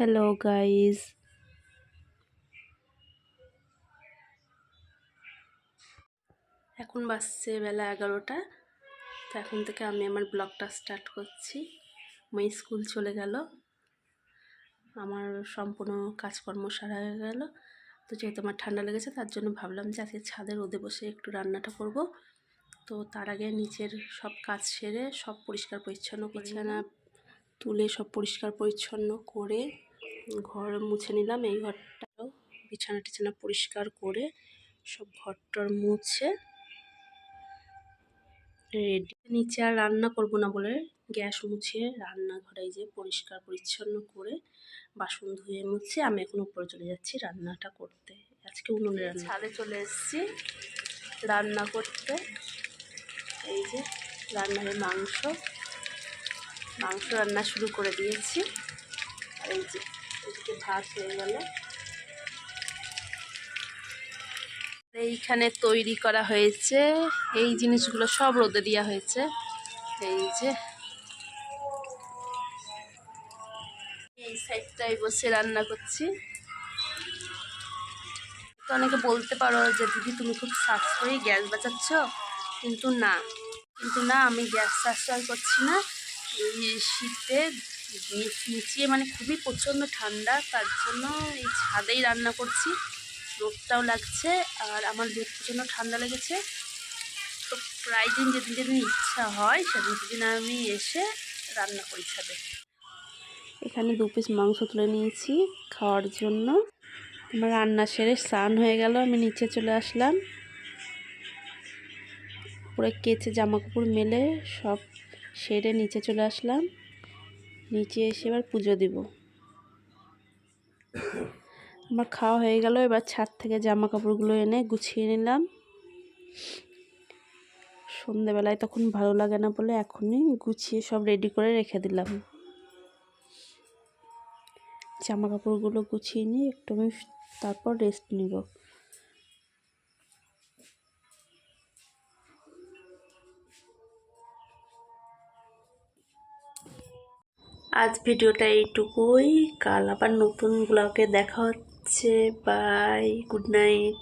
Hello guys এখন বাজছে বেলা এগারোটা। তো এখন থেকে আমি আমার ব্লগটা স্টার্ট করছি। মেয়ে স্কুল চলে গেল। আমার সম্পূর্ণ কাজকর্ম সারা হয়ে গেল। তো যেহেতু আমার ঠান্ডা লেগেছে তার জন্য ভাবলাম যে আজকে ছাদে রোদে বসে একটু রান্নাটা করব। তো তার আগে নিচের সব কাজ সেরে সব পরিষ্কার পরিচ্ছন্ন বিছানা তুলে সব পরিষ্কার পরিচ্ছন্ন করে ঘর মুছে নিলাম, এই ঘরটাও বিছানা টিছানা পরিষ্কার করে সব ঘরটর মুছে রেডি নিচে আর রান্না করব না বলে গ্যাস মুছে রান্নাঘরে যে পরিষ্কার পরিচ্ছন্ন করে বাসন ধুয়ে মুছে, আমি এখন উপরে চলে যাচ্ছি রান্নাটা করতে। আজকে উনুনে রান্না ছাদে চলে এসেছি রান্না করতে। এই যে রান্নার মাংস মাংস রান্না শুরু করে দিয়েছি। আর এই যে এদিকে ভাত হয়ে গেল। এইখানে তৈরি করা হয়েছে। এই জিনিসগুলো সব রোদে দেওয়া হয়েছে। এই যে। এই সাইডটাই বসে রান্না করছি। তো অনেকে বলতে পারো যে, দিদি, তুমি খুব সাশ্রয়ী গ্যাস বাঁচাচ্ছ? কিন্তু না। কিন্তু না, আমি গ্যাস সাশ্রয় করছি না। এই শীতে নিচিয়ে মানে খুবই প্রচণ্ড ঠান্ডা, তার জন্য এই ছাদেই রান্না করছি। রোদটাও লাগছে আর আমার যেহেতু প্রচণ্ড ঠান্ডা লেগেছে। তো প্রায় দিন যেদিন যেদিন ইচ্ছা হয়, সেদিন সেদিন আমি এসে রান্না করি ছাদে। এখানে দু পিস মাংস তুলে নিয়েছি খাওয়ার জন্য। আমার রান্না সেরে স্নান হয়ে গেল, আমি নিচে চলে আসলাম। পুরো কেচে জামা কাপড় মেলে সব সেরে নিচে চলে আসলাম। নিচে এসে এবার পুজো দিব। আমার খাওয়া হয়ে গেল, এবার ছাদ থেকে জামা কাপড়গুলো এনে গুছিয়ে নিলাম। সন্ধেবেলায় তখন ভালো লাগে না বলে এখনই গুছিয়ে সব রেডি করে রেখে দিলাম। জামা কাপড়গুলো গুছিয়ে নিয়ে একটু আমি তারপর রেস্ট নিব। আজ ভিডিওটা এইটুকুই। কাল আবার নতুন ব্লগে দেখা হচ্ছে। Bye good night